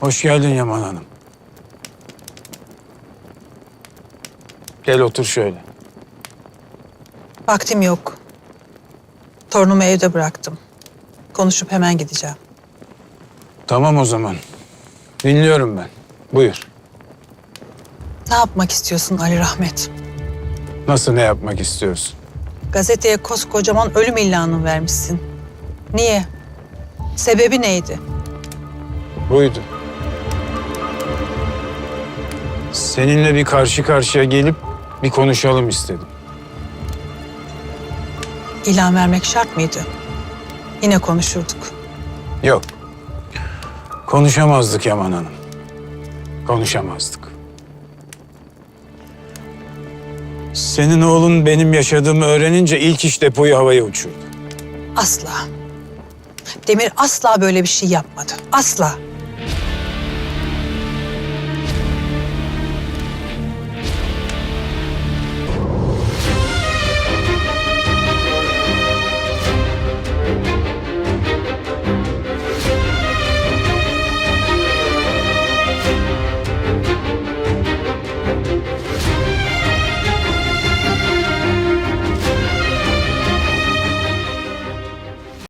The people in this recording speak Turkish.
Hoş geldin Yaman Hanım. Gel otur şöyle. Vaktim yok. Torunumu evde bıraktım. Konuşup hemen gideceğim. Tamam o zaman. Dinliyorum ben. Buyur. Ne yapmak istiyorsun Ali Rahmet? Nasıl ne yapmak istiyorsun? Gazeteye koskocaman ölüm ilanı vermişsin. Niye? Sebebi neydi? Buydu. Seninle bir karşı karşıya gelip bir konuşalım istedim. İlan vermek şart mıydı? Yine konuşurduk. Yok. Konuşamazdık Yaman Hanım. Konuşamazdık. Senin oğlun benim yaşadığımı öğrenince ilk iş depoyu havaya uçurdu. Asla. Demir asla böyle bir şey yapmadı. Asla.